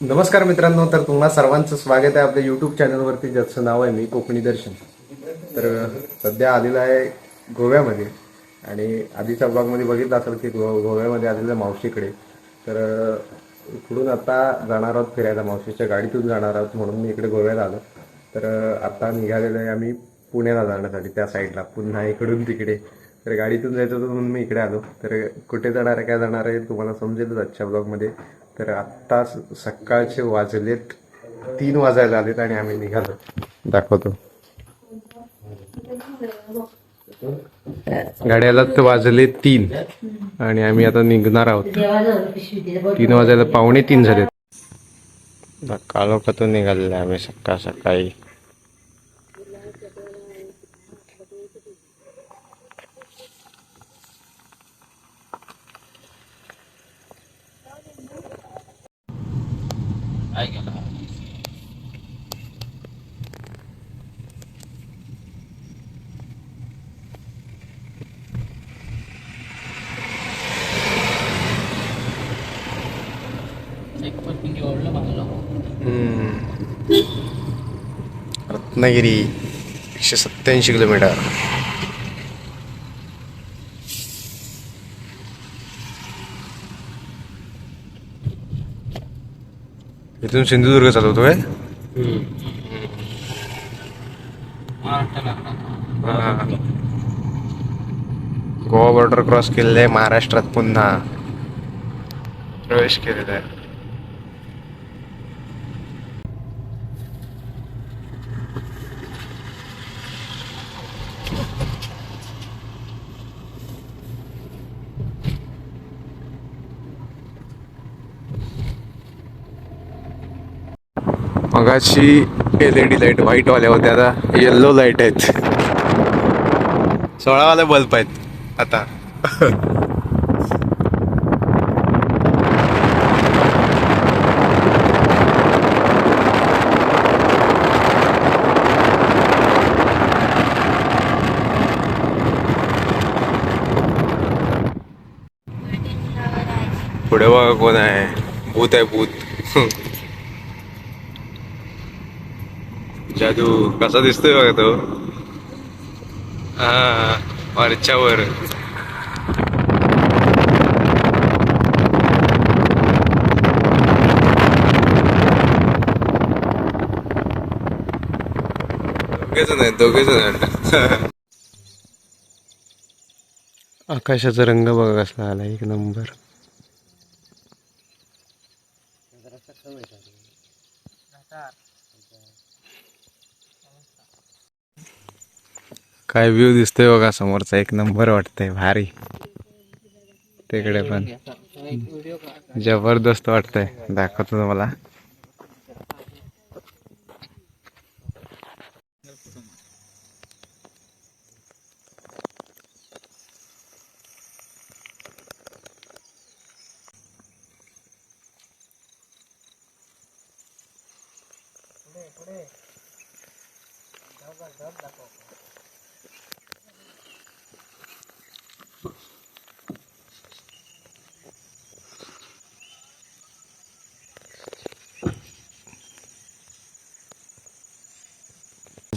नमस्कार मित्रांनो तर तुम्हाला सर्वांचं स्वागत आहे आपल्या युट्यूब चॅनलवरती ज्याचं नाव आहे मी कोकणी दर्शन. तर सध्या आलेलं आहे गोव्यामध्ये आणि आधीच्या ब्लॉगमध्ये बघितलं असेल की गो गोव्यामध्ये आलेलं आहे मावशीकडे. तर इकडून आता जाणार आहोत फिरायला मावशीच्या गाडीतून जाणार आहोत म्हणून मी इकडे गोव्याला आलो. तर आता निघालेलो आहे आम्ही पुण्याला जाण्यासाठी त्या साईडला पुन्हा इकडून तिकडे. तर गाडीतून जायचं होतं म्हणून मी इकडे आलो. तर कुठे जाणार आहे काय जाणार आहे तुम्हाला समजेलच आजच्या ब्लॉगमध्ये तर आत्ता सकाळचे वाजलेत तीन वाजायला आलेत आणि आम्ही निघालो. दाखवतो. गाड्याला तर वाजले तीन आणि आम्ही आता निघणार आहोत. तीन वाजायला पावणे तीन झालेत. कालोखातून निघालेले आम्ही सकाळ सकाळी. रत्नागिरी एकशे सत्याऐंशी किलोमीटर. इथून सिंधुदुर्ग चालवतो काय गोवा बॉर्डर क्रॉस केलेलं आहे महाराष्ट्रात पुन्हा प्रवेश केलेला आहे. मगाशी एल ई डी लाइट व्हाईटवाल्या होत्या आता येल्लो लाइट आहेत. सोळावाले बल्ब आहेत आता. पुढे बघा कोण आहे. भूत आहे भूत. कसा दिसतोय बघा तो. हा वरच्यावर आकाशाचा रंग बघा कसला आला एक नंबर. काय व्ह्यू दिसतोय बघा समोरचा. एक नंबर वाटतंय. भारी. तिकडे पण. जबरदस्त वाटतंय. दाखवतो तुम्हाला.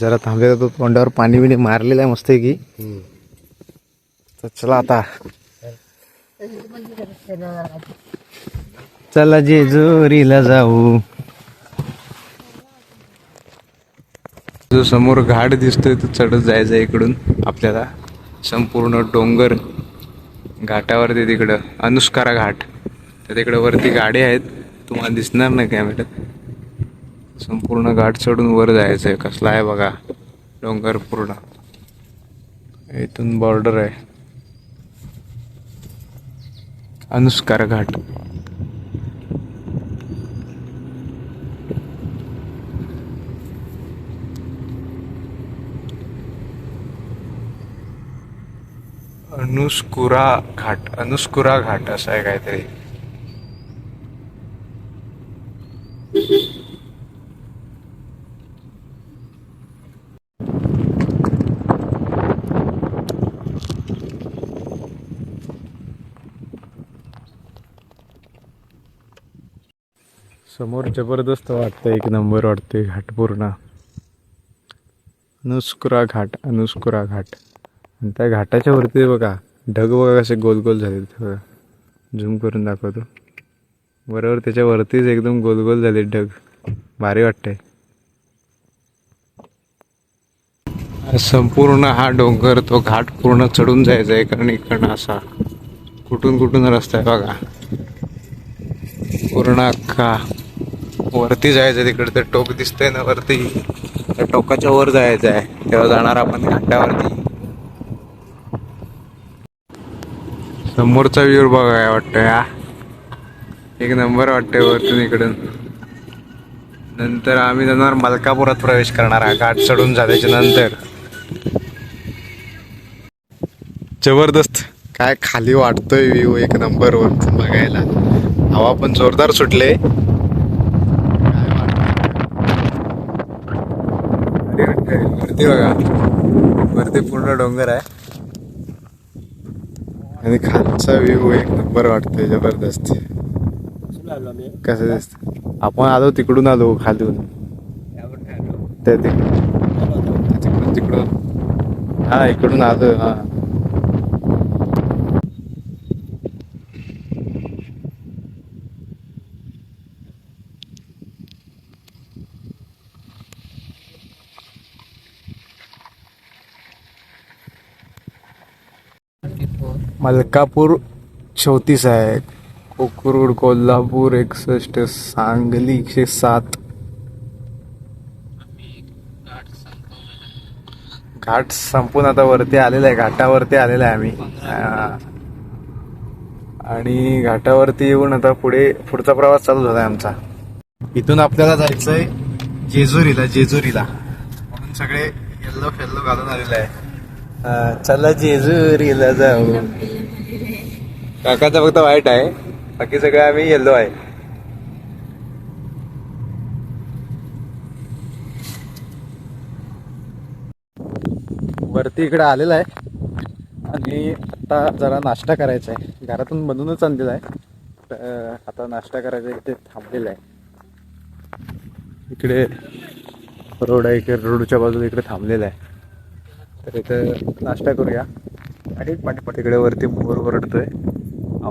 जरा थांबलेला तो तोंडावर पाणी बिणी मारलेलं आहे मस्त की तर चला आता. चला जेजुरीला जाऊ. जो समोर घाट दिसतोय तो चढत जायचं इकडून. आपल्याला संपूर्ण डोंगर घाटावरती तिकडं अनुस्कारा घाट. तर तिकडं वरती गाडी आहेत. तुम्हाला दिसणार नाही कॅमेऱ्यात संपूर्ण घाट चढून वर जायचं आहे. कसला आहे बघा. डोंगर पूर्ण. इथून बॉर्डर आहे. अनुस्कार घाट. अनुस्कुरा घाट. अनुस्कुरा घाट असं आहे काहीतरी. समोर जबरदस्त वाटतं एक नंबर वाटते घाट पूर्ण. अनुस्कुरा घाट अनुस्कुरा घाट. आणि त्या घाटाच्या वरती बघा ढग बघा कसे गोल गोल झाले बघा झूम करून दाखवतो. बरोबर त्याच्या वरतीच एकदम गोल गोल झाले ढग. भारी वाटतंय. संपूर्ण हा डोंगर तो घाट पूर्ण चढून जायचा आहे कारण इकडनं असा कुठून कुठून रस्ता आहे बघा. पूर्ण अख्खा वरती जायचं तिकडे ते टोक दिसतंय ना वरती. त्या टोकाच्या वर जायचं आहे तेव्हा जाणार आपण घाटावरती. समोरचा व्ह्यू बघाय काय वाटतंय हा. एक नंबर वाटतंय वरतून इकडून. नंतर आम्ही जाणार मलकापुरात प्रवेश करणार आहे घाट चढून झाल्याच्यानंतर. जबरदस्त. काय खाली वाटतोय व्ह्यू एक नंबर वर बघायला. हवा पण जोरदार सुटले काय वाटतंय? वरती बघा. वरती पूर्ण डोंगर आहे. आणि खालचा व्ह्यू एक नंबर वाटतोय जबरदस्त. कसं दिसत आपण आलो तिकडून आलो खालून. त्या तिकडून. तिकडून तिकडून. हा इकडून आलो हा. मलकापूर चौतीस आहे. कोकरूड कोल्हापूर एकसष्ट सांगली एकशे सात. घाट संपून आता वरती आलेला आहे. घाटावरती आलेला आहे आम्ही. आणि घाटावरती येऊन आता पुढे पुढचा प्रवास चालू झाला आहे आमचा. इथून आपल्याला जायचंय जेजुरीला जेजुरीला. म्हणून सगळे येल्लो फेल्लो घालून आलेलं आहे. चला जेजुरीला जाऊ. काकाचा फक्त व्हाईट आहे. बाकी सगळे आम्ही येल्लो आहे. वरती इकडे आलेला आहे. आणि आता जरा नाश्ता करायचा आहे. घरातून बनूनच आणलेला आहे. तर आता नाश्ता करायचा इथे थांबलेला आहे. इकडे रोड आहे. इकडे रोडच्या बाजूला इकडे थांबलेला आहे. तर इथं नाश्ता करूया. आणि पाठीपाठ इकडे वरती मोर ओरडतोय.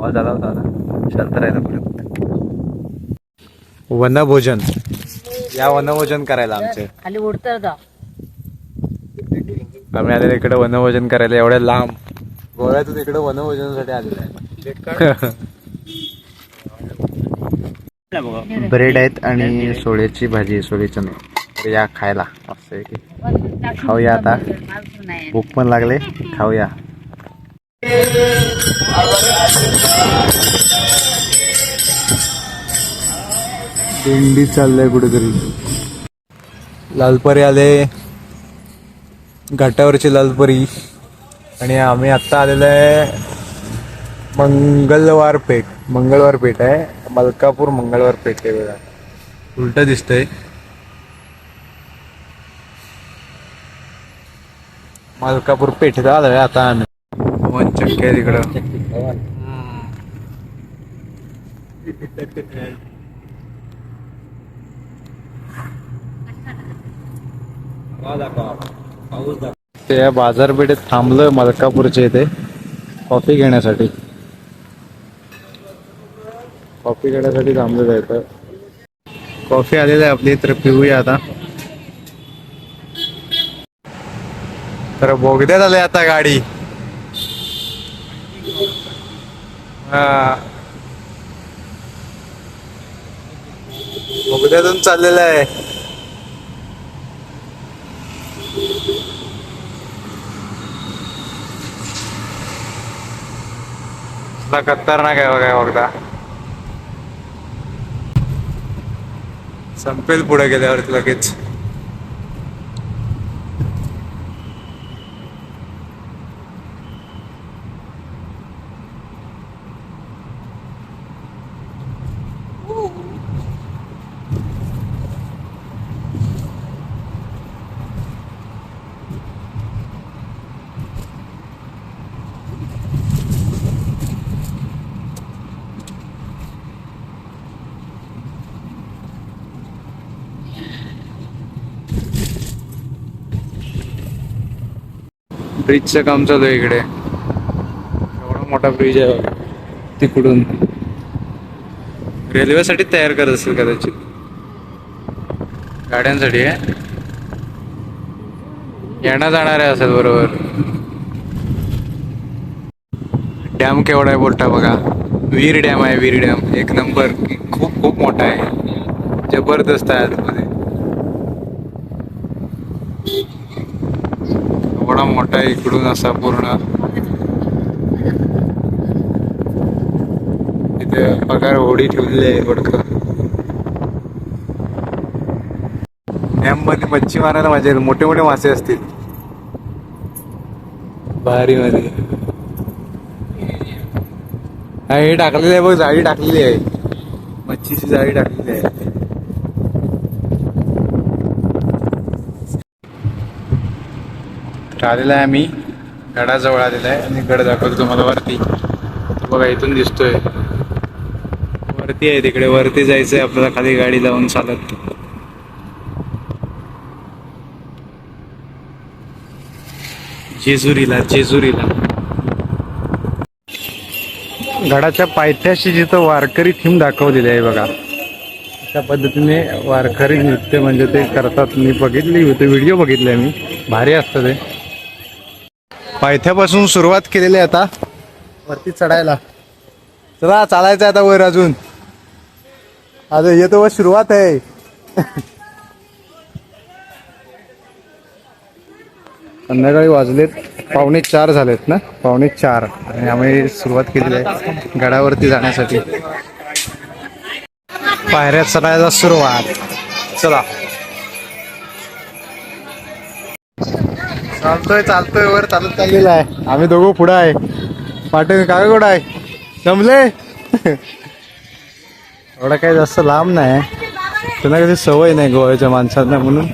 आवाज आला होता आता. शांत राहायला पुढे वनभोजन. या वनभोजन करायला आमचे. खाली उडतर जा आम्ही आलेलो इकडे वनभोजन करायला एवढ्या लांब. गोव्यातून इकडे वनभोजनासाठी आलेलो आहे. ब्रेड आहेत आणि सोळ्याची भाजी सोळेची तर या खायला. की. खाऊया आता. भूक पण लागले. खाऊया. दिंडी चाललंय कुठेतरी. लालपरी आले. घाटावरची लालपरी. आणि आम्ही आत्ता आलेलो आहे मंगळवार पेठ. मंगळवार पेठ आहे. मलकापूर मंगळवार पेठ आहे वेळा उलट दिसतंय. मलकापूर पेठेत आलोय आता आम्ही. वन आहे तिकडं. ते बाजारपेठेत थांबलोय मलकापूरच्या इथे. कॉफी घेण्यासाठी. कॉफी घेण्यासाठी थांबलं जायचं कॉफी आलेली आहे आपली तर पिऊया आता. तर बोगद्यात आले आता गाडी हा बोगद्यातून चाललेला आहे. खतरनाक आहे बघा बघता संपेल पुढे गेल्यावर लगेच. ब्रिजचं काम चालू आहे इकडे. एवढा मोठा ब्रिज आहे बघा. तिकडून. रेल्वेसाठी तयार करत असेल कदाचित. गाड्यांसाठी आहे येणं जाणार आहे असेल बरोबर. डॅम केवढा आहे बोलता बघा. वीर डॅम आहे वीर डॅम. एक नंबर. खूप खूप मोठा आहे. जबरदस्त आहे आतमध्ये. बडा मोठा आहे इकडून असा पूर्ण. इथे पगार होडी ठेवलेली आहे बडकं डॅममध्ये मच्छी मारायला मजा येईल मोठे मोठे मासे असतील. भारी मध्ये हे टाकलेली आहे बघ जाळी टाकलेली आहे. मच्छीची जाळी टाकलेली आहे. तर आलेला आहे आम्ही. गडाजवळ आलेला आहे. आणि गड दाखवतो तुम्हाला वरती. बघा इथून दिसतोय. वरती आहे तिकडे. वरती जायचं आहे आपल्याला खाली गाडी लावून चालत. जेजुरीला जेजुरीला. गडाच्या पायथ्याशी जिथं वारकरी थीम दाखवलेली आहे बघा. अशा पद्धतीने वारकरी नृत्य म्हणजे ते करतात. मी बघितली होती व्हिडिओ बघितले मी. भारी असतं ते. पायथ्यापासून सुरुवात केलेली आहे आता. वरती चढायला. चला चालायचं आहे आता वर अजून. अजून येतो व सुरुवात आहे. संध्याकाळी वाजलेत. पावणे चार झालेत ना? पावणे चार. आणि आम्ही सुरुवात केलेली आहे गडावरती जाण्यासाठी. पायऱ्या चढायला सुरुवात. चला. चालतोय चालतोय वर चालत चाललेला आहे. आम्ही दोघं पुढं आहे. पाठवून काय कुठं आहे? जमले? एवढा काही जास्त लांब नाही. त्यांना कधी सवय नाही गोव्याच्या माणसांना म्हणून.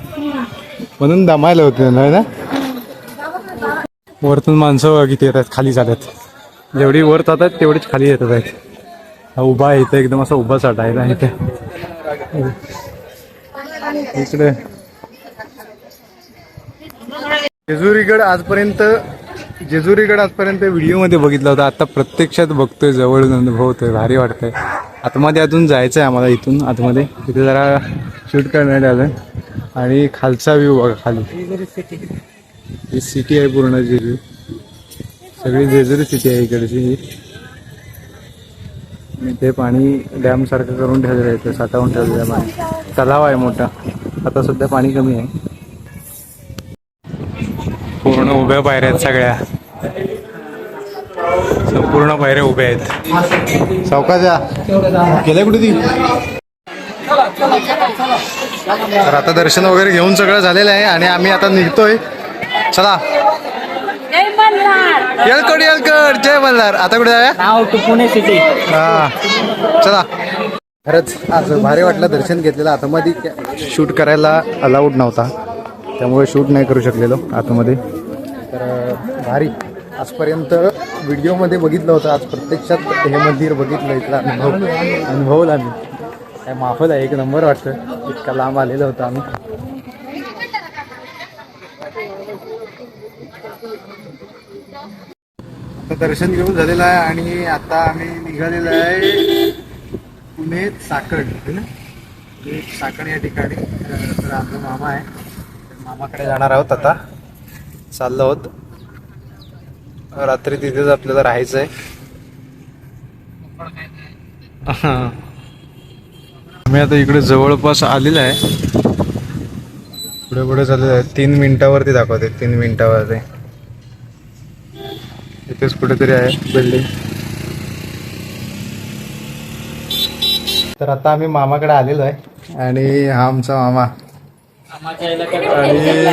म्हणून दमायला होते ना? वरतून माणसं किती येतात खाली जातात. जेवढी वर जातात तेवढीच खाली येतात. आहेत हा उभा आहे इथं एकदम असा उभा साठा आहे ना इथे. इकडे. जेजुरीगड आजपर्यंत जेजुरीगड आजपर्यंत व्हिडिओमध्ये बघितला होता. आता प्रत्यक्षात बघतोय जवळून अनुभवतोय भारी वाटतंय. आतमध्ये अजून जायचं आहे आम्हाला इथून आतमध्ये. तिथे जरा शूट करण्यात आलं आणि खालचा व्ह्यू बघा खाली. ही सिटी आहे पूर्ण जेजू. सगळी जेजुरी सिटी आहे इकडची. ही ते पाणी डॅमसारखं करून ठेवलेलं आहे ते साठवून ठेवलेलं आहे. पाणी तलाव आहे मोठा. आता सध्या पाणी कमी आहे. उभ्या पायऱ्या आहेत सगळ्या. संपूर्ण पायऱ्या उभ्या आहेत. सावकाच्या गेल्या कुठे ती? तर आता दर्शन वगैरे घेऊन सगळं झालेलं आहे आणि आम्ही आता निघतोय. चला. येलकड येलकड जय मल्हार. आता कुठे जाऊया? पुणे सिटी हा. चला. खरंच आज भारी वाटलं दर्शन घेतलेलं. आतमध्ये शूट करायला अलाउड नव्हता. त्यामुळे शूट नाही करू शकलेलो आतमध्ये. तर भारी. आजपर्यंत व्हिडिओमध्ये बघितलं होतं. आज प्रत्यक्षात हे मंदिर बघितलं इथला अनुभव. अनुभवला आम्ही काय माफत आहे एक नंबर वाटतं. इतका लांब आलेलं होतं आम्ही. आता दर्शन घेऊन झालेलं आहे आणि आता आम्ही निघालेलं आहे पुणे साकड ना? साकड या ठिकाणी. तर आपला मामा आहे. मामाकडे जाणार आहोत आता. चाललो आहोत रात्री तिथेच आपल्याला राहायचं आहे आम्ही आता इकडे जवळपास आलेलं आहे. पुढे पुढे चाललेलं आहे. तीन मिनिटावरती दाखवते तीन मिनिटावरती. इथेच कुठेतरी आहे बिल्डिंग तर आता आम्ही मामाकडे आलेलो आहे आणि हा आमचा मामा. आणि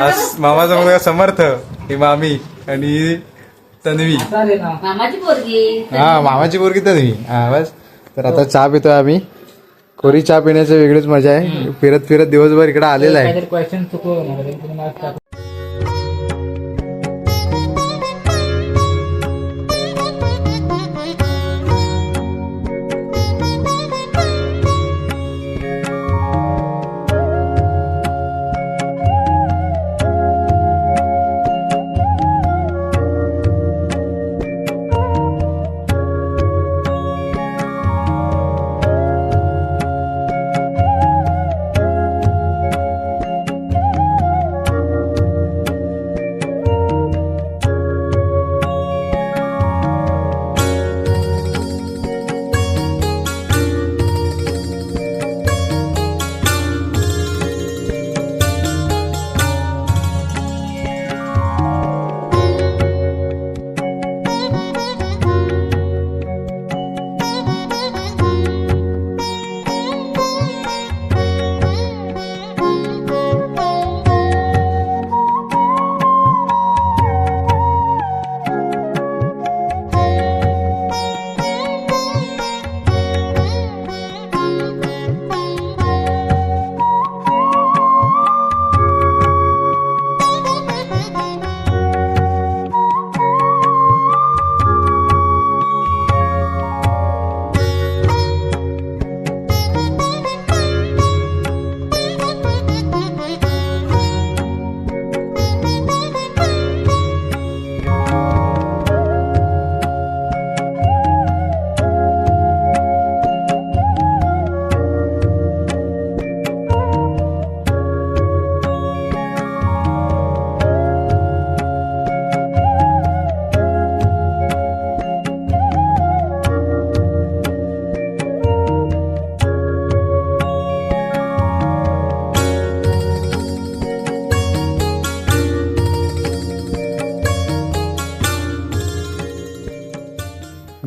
आज मामाचा मुलगा समर्थ ही मामी आणि तन्वी. मामाची पोरगी. हा मामाची पोरगी तन्वी. हा बस. तर आता चहा पितोय आम्ही. कोरी चहा पिण्याची वेगळीच मजा आहे. फिरत फिरत दिवसभर इकडे आलेला आहे. क्वेश्चन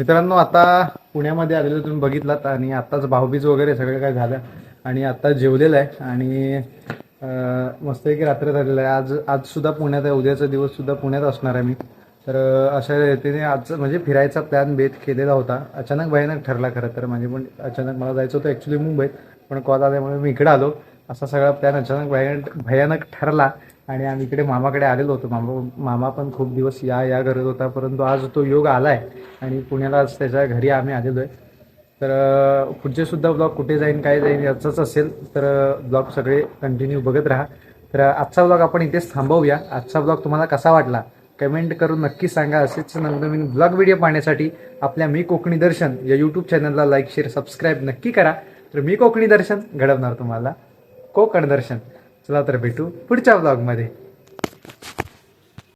मित्रांनो आता पुण्यामध्ये आलेलो तुम्ही बघितलात. आणि आत्ताच भाऊबीज वगैरे सगळं काय झालं. आणि आत्ता जेवलेलं आहे. आणि मस्त मस्तपैकी रात्र झालेलं आहे. आज आज सुद्धा पुण्यात आहे. उद्याचा दिवस सुद्धा पुण्यात असणार आहे मी. तर अशा रीतीने आज म्हणजे फिरायचा प्लॅन बेत केलेला होता. अचानक भयानक ठरला खरं तर. म्हणजे पण अचानक मला जायचं होतं ॲक्च्युली मुंबईत. पण कॉल आल्यामुळे मी इकडे आलो. असा सगळा प्लॅन अचानक भयानक भयानक ठरला. आणि आम्ही इकडे मामाकडे आलेलो होतो. मामा मामा पण खूप दिवस या या करत होता परंतु आज तो योग आला आहे आणि पुण्याला आज त्याच्या घरी आम्ही आलेलो आहे. तर पुढचे सुद्धा ब्लॉग कुठे जाईन काय जाईन याचंच असेल तर ब्लॉग सगळे कंटिन्यू बघत राहा. तर आजचा ब्लॉग आपण इथेच थांबवूया. आजचा ब्लॉग तुम्हाला कसा वाटला? कमेंट करून नक्की सांगा. असेच नवनवीन ब्लॉग व्हिडिओ पाहण्यासाठी आपल्या मी कोकणी दर्शन या यूट्यूब चॅनलला लाईक शेअर सबस्क्राईब नक्की करा. तर मी कोकणी दर्शन घडवणार तुम्हाला. कोकण दर्शन. चला तर भेटू पुढच्या ब्लॉगमध्ये